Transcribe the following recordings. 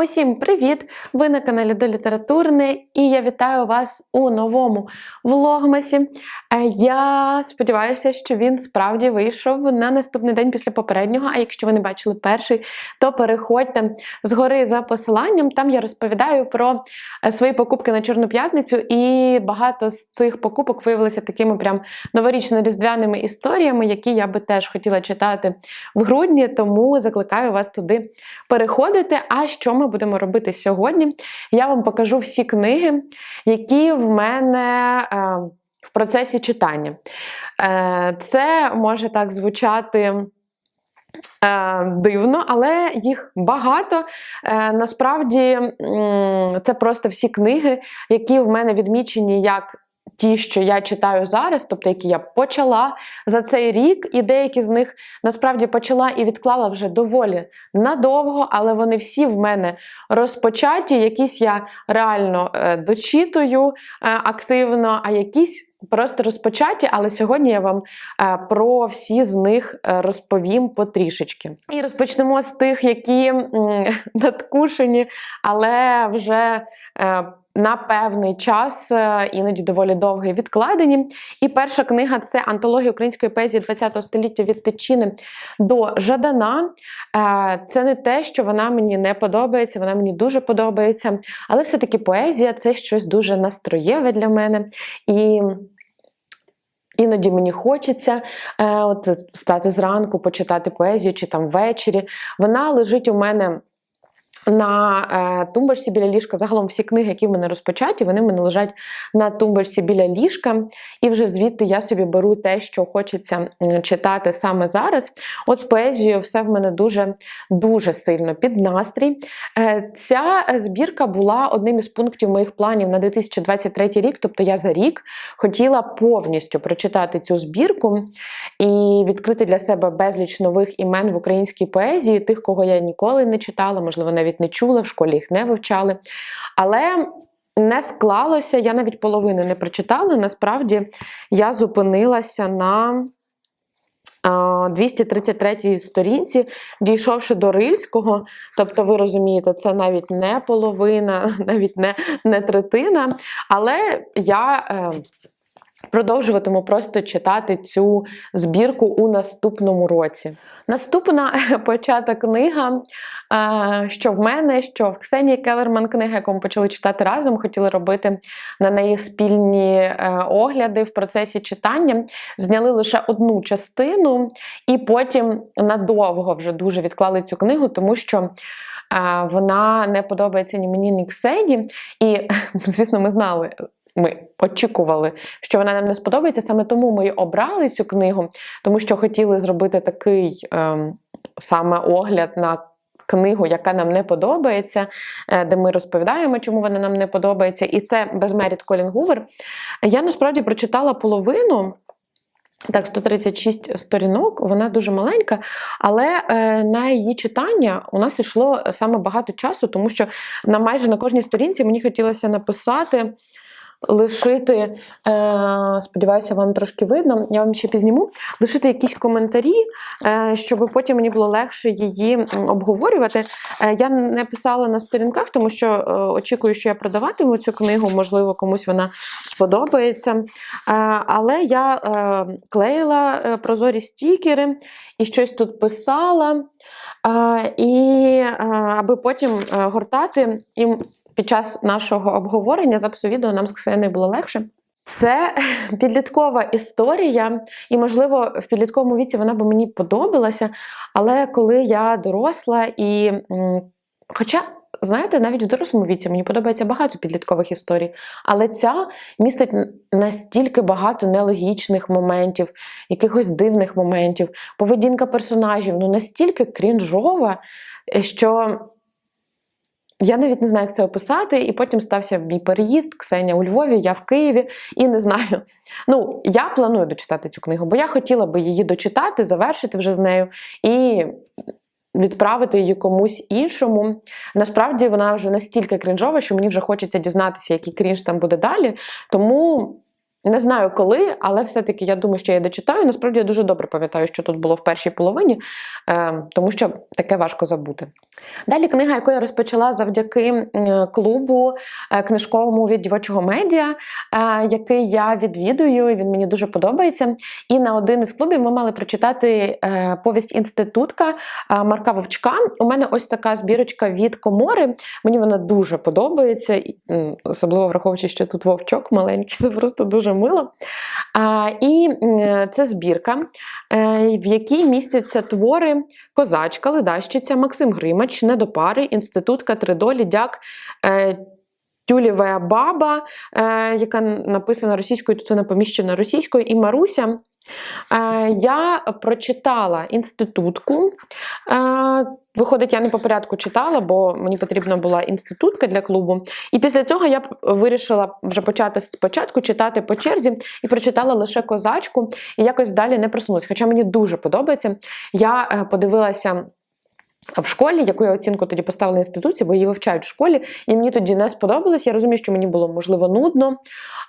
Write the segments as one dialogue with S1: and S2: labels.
S1: Усім привіт! Ви на каналі до Літературне і я вітаю вас у новому влогмасі. Е, Я сподіваюся, що він справді вийшов на наступний день після попереднього. А якщо ви не бачили перший, то переходьте згори за посиланням. Там я розповідаю про е, свої покупки на Чорну п'ятницю, і багато з цих покупок виявилися такими прям новорічно-різдвяними історіями, які я би теж хотіла читати в грудні. Тому закликаю вас туди переходити. А що ми будемо робити сьогодні? Я вам покажу всі книги, які в мене е, в процесі читання. Е, це може так звучати. Е, Дивно, але їх багато. Насправді це просто всі книги, які в мене відмічені як ті, що я читаю зараз, тобто які я почала за цей рік, і деякі з них насправді почала і відклала вже доволі надовго, але вони всі в мене розпочаті. Якісь я реально е, дочитую е, активно, а якісь. Просто розпочаті, але сьогодні я вам е, про всі з них розповім потрішечки. І розпочнемо з тих, які надкушені, але вже на певний час, е, іноді доволі довгий, відкладені. І перша книга це антологія української поезії ХХ століття від Тичини до Жадана. Е, Це не те, що вона мені не подобається, вона мені дуже подобається. Але все-таки поезія це щось дуже настроєве для мене. І Іноді мені хочеться е, от стати зранку, почитати поезію чи там ввечері. Вона лежить у мене на е, тумбочці біля ліжка. Загалом всі книги, які в мене розпочаті, вони в мене лежать на тумбочці біля ліжка. І вже звідти я собі беру те, що хочеться читати саме зараз. От з поезією все в мене дуже дуже сильно під настрій. Е, ця збірка була одним із пунктів моїх планів на 2023 рік. Тобто я за рік хотіла повністю прочитати цю збірку і відкрити для себе безліч нових імен в українській поезії, тих, кого я ніколи не читала, можливо, навіть не чула, в школі їх не вивчали. Але не склалося, я навіть половини не прочитала. Насправді я зупинилася на. а, 233 сторінці, дійшовши до Рильського, тобто, ви розумієте, це навіть не половина, навіть не, не третина. Але я е, продовжуватиму просто читати цю збірку у наступному році. Наступна почата книга, е, що в мене, що в Ксенії Келерман книга, яку ми почали читати разом, хотіли робити на неї спільні е, огляди в процесі читання. Зняли лише одну частину, і потім надовго вже дуже відклали цю книгу, тому що. е, Вона не подобається ні мені, ні Ксені. І, звісно, ми знали, ми очікували, що вона нам не сподобається. Саме тому ми обрали цю книгу, тому що хотіли зробити такий ем, саме огляд на книгу, яка нам не подобається, е, де ми розповідаємо, чому вона нам не подобається. І це безмеріт Колін Гувер. Я насправді прочитала половину. Так, 136 сторінок, вона дуже маленька, але е, на її читання у нас йшло саме багато часу, тому що на майже на кожній сторінці мені хотілося написати, лишити, е, сподіваюся, вам трошки видно, я вам ще пізніму, лишити якісь коментарі, е, щоб потім мені було легше її обговорювати. Е, я не писала на сторінках, тому що е, очікую, що я продаватиму цю книгу, можливо, комусь вона сподобається. Е, але я е, клеїла е, прозорі стікери і щось тут писала. Е, І е, аби потім е, гортати і під час нашого обговорення запису відео нам з Ксеною було легше. Це підліткова історія, і, можливо, в підлітковому віці вона би мені подобалася. Але коли я доросла і. Хоча, знаєте, навіть в дорослому віці мені подобається багато підліткових історій, але ця містить настільки багато нелогічних моментів, якихось дивних моментів, поведінка персонажів ну настільки крінжова, що я навіть не знаю, як це описати, і потім стався мій переїзд, Ксеня у Львові, я в Києві, і не знаю. Ну, я планую дочитати цю книгу, бо я хотіла би її дочитати, завершити вже з нею і відправити її комусь іншому. Насправді вона вже настільки крінжова, що мені вже хочеться дізнатися, який крінж там буде далі. Тому Не знаю коли, але все-таки я думаю, що я дочитаю. Насправді я дуже добре пам'ятаю, що тут було в першій половині, е, тому що таке важко забути. Далі книга, яку я розпочала завдяки клубу е, книжковому від дівочого медіа, е, який я відвідую, і він мені дуже подобається. І на один із клубів ми мали прочитати е, повість інститутка Марка Вовчка. У мене ось така збірочка від комори. Мені вона дуже подобається, особливо враховуючи, що тут вовчок маленький, це просто дуже мило. А, і це збірка, е, в якій містяться твори Козачка, Ледащиця, Максим Гримач, Недопари, Інститутка, Тридолі, Дяк. Е, Тюлєва баба, е, яка написана російською, тут вона поміщена російською, і Маруся. Е, я прочитала інститутку. Е, Виходить, я не по порядку читала, бо мені потрібна була інститутка для клубу. І після цього я вирішила вже почати спочатку читати по черзі і прочитала лише козачку, і якось далі не просунулася. Хоча мені дуже подобається. Я е, подивилася. В школі, яку я оцінку тоді поставила інституті, бо її вивчають в школі, і мені тоді не сподобалось. Я розумію, що мені було можливо нудно.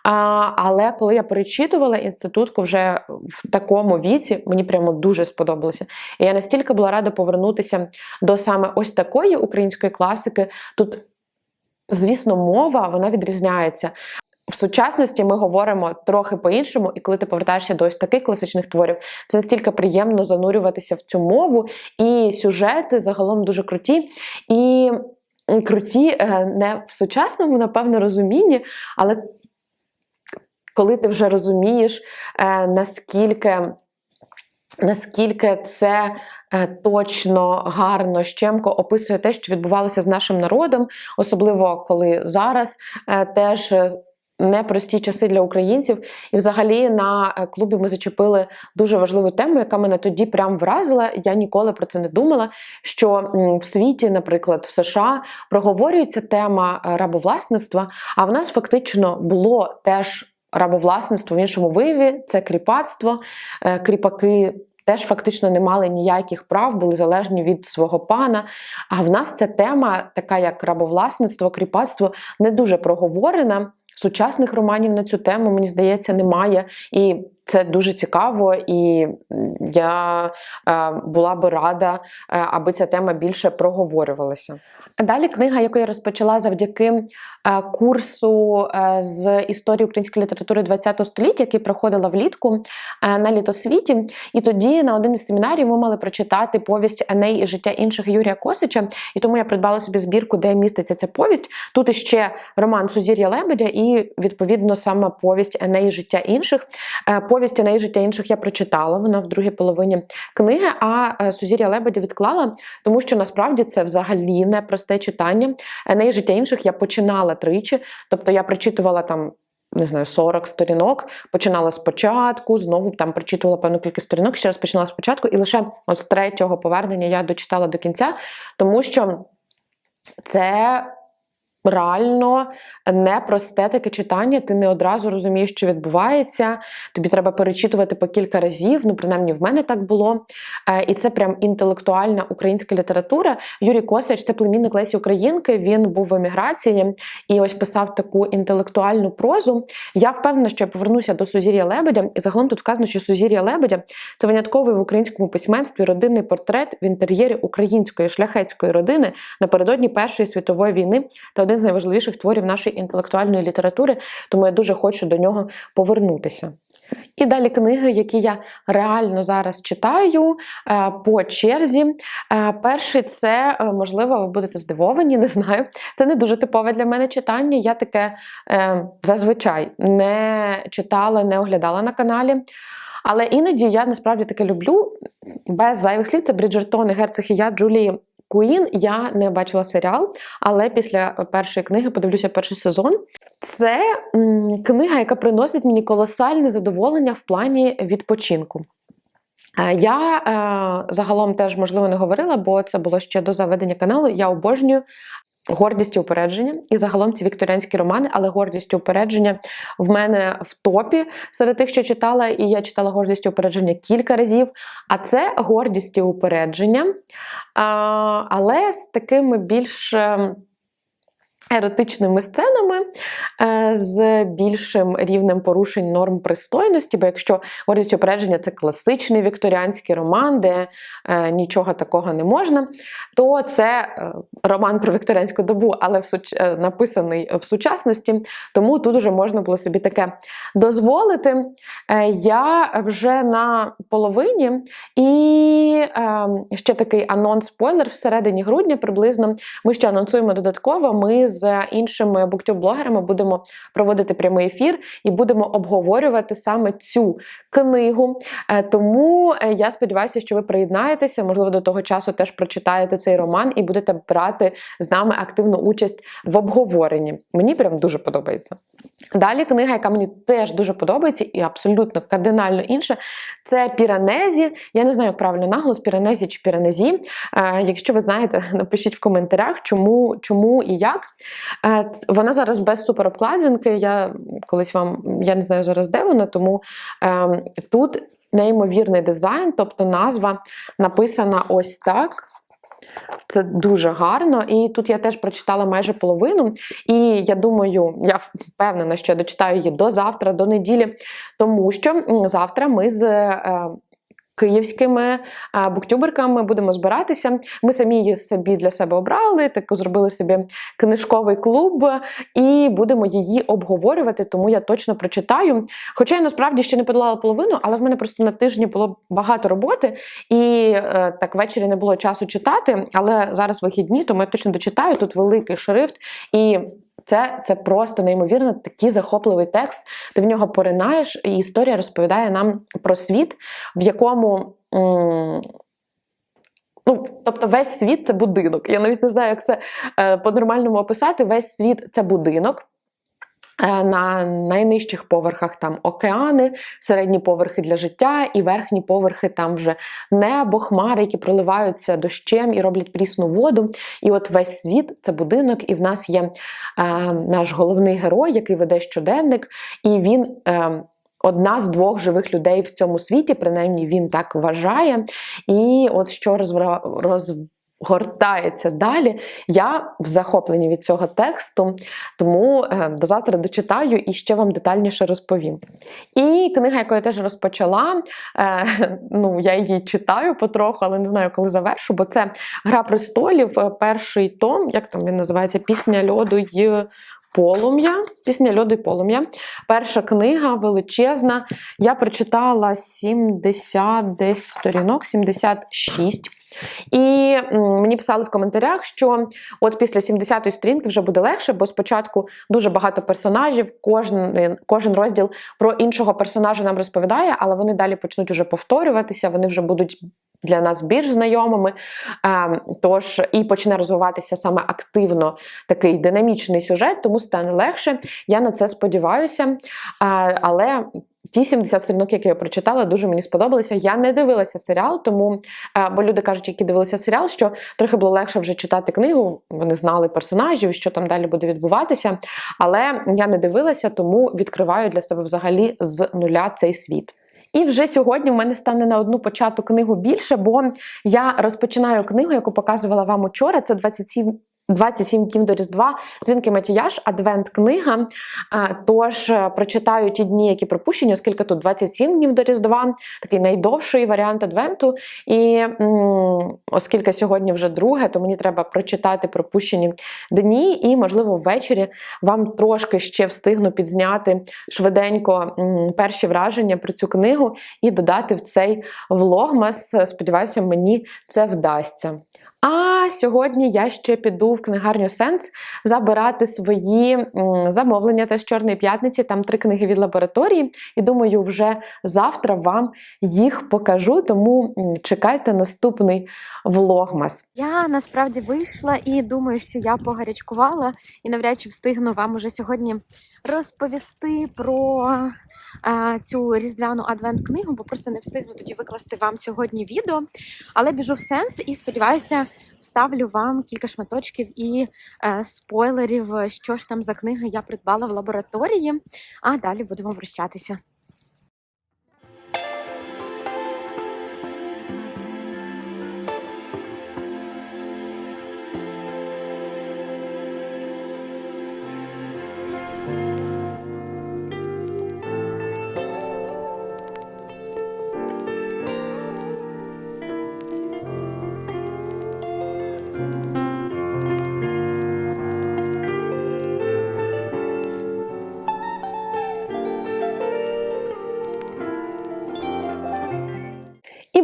S1: А, але коли я перечитувала інститутку вже в такому віці, мені прямо дуже сподобалося. І я настільки була рада повернутися до саме ось такої української класики. Тут, звісно, мова вона відрізняється. В сучасності ми говоримо трохи по-іншому, і коли ти повертаєшся до ось таких класичних творів, це настільки приємно занурюватися в цю мову, і сюжети загалом дуже круті. І круті е, не в сучасному, напевно, розумінні, але коли ти вже розумієш, е, наскільки. Наскільки це е, точно гарно щемко описує те, що відбувалося з нашим народом, особливо коли зараз теж непрості часи для українців. І, взагалі, на е, клубі ми зачепили дуже важливу тему, яка мене тоді прям вразила. Я ніколи про це не думала. Що в світі, наприклад, в США проговорюється тема е, рабовласництва, а в нас фактично було теж. Рабовласництво в іншому вияві це кріпацтво. Е, Кріпаки теж фактично не мали ніяких прав, були залежні від свого пана. А в нас ця тема, така як рабовласництво, кріпацтво, не дуже проговорена. Сучасних романів на цю тему, мені здається, немає. І це дуже цікаво, і я е, була би рада, е, аби ця тема більше проговорювалася. Далі книга, яку я розпочала завдяки е, курсу з історії української літератури ХХ століття, який проходила влітку на літосвіті. І тоді на один із семінарів ми мали прочитати повість Еней і життя інших Юрія Косича. І тому я придбала собі збірку, де міститься ця повість. Тут іще роман Сузір'я Лебедя і відповідно саме повість Еней і життя інших. Е, Повість Еней життя інших я прочитала. Вона в другій половині книги. А е, Сузір'я Лебедя відклала, тому що насправді це взагалі не просте читання. Еней життя інших я починала тричі, тобто я прочитувала там. Не знаю, 40 сторінок, починала спочатку, знову там прочитувала певну кількість сторінок, ще раз починала спочатку, і лише от з третього повернення я дочитала до кінця, тому що це реально непросте таке читання. Ти не одразу розумієш, що відбувається. Тобі треба перечитувати по кілька разів. Ну, принаймні, в мене так було. Е, І це прям інтелектуальна українська література. Юрій Косач це племінник Лесі Українки. Він був в еміграції і ось писав таку інтелектуальну прозу. Я впевнена, що я повернуся до Сузір'я Лебедя. І загалом тут вказано, що Сузір'я Лебедя це винятковий в українському письменстві родинний портрет в інтер'єрі української шляхетської родини напередодні Першої світової війни та один з найважливіших творів нашої інтелектуальної літератури. Тому я дуже хочу до нього повернутися. І далі книги, які я реально зараз читаю е, по черзі. Е, Перший це, е, можливо, ви будете здивовані, не знаю. Це не дуже типове для мене читання. Я таке зазвичай не читала, не оглядала на каналі. Але іноді я насправді таке люблю. Без зайвих слів це Бріджертон і Герцог і я Джулії Куін. Я не бачила серіал, але після першої книги подивлюся перший сезон. Це м, книга, яка приносить мені колосальне задоволення в плані відпочинку. Е, Я е, загалом теж можливо не говорила, бо це було ще до заведення каналу. Я обожнюю гордість і упередження, і загалом ці вікторіанські романи, але гордість і упередження в мене в топі серед тих, що читала, і я читала гордість і упередження кілька разів. А це гордість і упередження, але з такими більш. Еротичними сценами е, з більшим рівнем порушень норм пристойності, бо якщо гордість опередження це класичний вікторіанський роман, де е, нічого такого не можна, то це е, роман про вікторіанську добу, але в суч... написаний в сучасності, тому тут вже можна було собі таке дозволити. Я вже на половині, і ще такий анонс-спойлер всередині грудня приблизно. Ми ще анонсуємо додатково. Ми з іншими буктюб-блогерами будемо проводити прямий ефір і будемо обговорювати саме цю книгу. Е, Тому е, я сподіваюся, що ви приєднаєтеся, можливо, до того часу теж прочитаєте цей роман і будете брати з нами активну участь в обговоренні. Мені прям дуже подобається. Далі книга, яка мені теж дуже подобається, і абсолютно кардинально інша, це Піранезі. Я не знаю, як правильно наголос, Піранезі чи Піранезі. Е, Якщо ви знаєте, напишіть в коментарях, чому, чому і як. Е, Вона зараз без суперобкладинки. Я колись вам я не знаю зараз, де вона, тому е, тут неймовірний дизайн, тобто назва написана ось так. Це дуже гарно. І тут я теж прочитала майже половину. І я думаю, я впевнена, що я дочитаю її до завтра, до неділі, тому що завтра ми з. Київськими буктюберками будемо збиратися. Ми самі її собі для себе обрали, так зробили собі книжковий клуб і будемо її обговорювати, тому я точно прочитаю. Хоча я насправді ще не подолала половину, але в мене просто на тижні було багато роботи, і е, так ввечері не було часу читати. Але зараз вихідні, тому я точно дочитаю. Тут великий шрифт і. Це, це просто неймовірно такий захопливий текст. Ти в нього поринаєш, і історія розповідає нам про світ, в якому. м, Ну, тобто, весь світ це будинок. Я навіть не знаю, як це е, по-нормальному описати. Весь світ це будинок. Е, На найнижчих поверхах там океани, середні поверхи для життя, і верхні поверхи там вже небо, хмари, які проливаються дощем і роблять прісну воду. І от весь світ це будинок, і в нас є е, наш головний герой, який веде щоденник, і він. Е, Одна з двох живих людей в цьому світі, принаймні він так вважає. І от що розгра- розгортається далі, я в захопленні від цього тексту, тому е, до завтра дочитаю і ще вам детальніше розповім. І книга, яку я теж розпочала, е, ну я її читаю потроху, але не знаю, коли завершу, бо це Гра престолів, е, перший том, як там він називається, Пісня льоду й полум'я. Пісня льоду й полум'я. Перша книга величезна. Я прочитала 70 десь сторінок, 76. І мені писали в коментарях, що от після 70-ї сторінки вже буде легше, бо спочатку дуже багато персонажів, кожен, кожен розділ про іншого персонажа нам розповідає, але вони далі почнуть уже повторюватися, вони вже будуть для нас більш знайомими. Ем, Тож і почне розвиватися саме активно такий динамічний сюжет, тому стане легше. Я на це сподіваюся. Е, Але ті 70 сторінок, які я прочитала, дуже мені сподобалися. Я не дивилася серіал, тому е, бо люди кажуть, які дивилися серіал, що трохи було легше вже читати книгу. Вони знали персонажів, що там далі буде відбуватися. Але я не дивилася, тому відкриваю для себе взагалі з нуля цей світ. І вже сьогодні в мене стане на одну почату книгу більше, бо я розпочинаю книгу, яку показувала вам учора. Це 27 27 днів до Різдва, дзвінки Матіяш, адвент-книга. Тож е, прочитаю ті дні, які пропущені, оскільки тут 27 днів до Різдва, такий найдовший варіант адвенту. І оскільки сьогодні вже друге, то мені треба прочитати пропущені дні, і, можливо, ввечері вам трошки ще встигну підзняти швиденько перші враження про цю книгу і додати в цей влогмас. Сподіваюся, мені це вдасться. А сьогодні я ще піду в книгарню Сенс забирати свої замовлення теж Чорної п'ятниці. Там три книги від лабораторії. І думаю, вже завтра вам їх покажу. Тому чекайте наступний влогмас.
S2: Я насправді вийшла і думаю, що я погарячкувала і навряд чи встигну вам уже сьогодні розповісти про а, цю різдвяну адвент-книгу, бо просто не встигну тоді викласти вам сьогодні відео. Але біжу в сенс і сподіваюся, вставлю вам кілька шматочків і е, спойлерів, що ж там за книги я придбала в лабораторії. А далі будемо врощатися.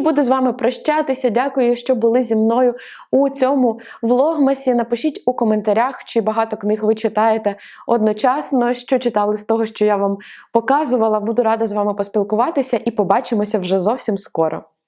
S1: Буду з вами прощатися. Дякую, що були зі мною у цьому влогмасі. Напишіть у коментарях, чи багато книг ви читаєте одночасно, що читали з того, що я вам показувала. Буду рада з вами поспілкуватися і побачимося вже зовсім скоро.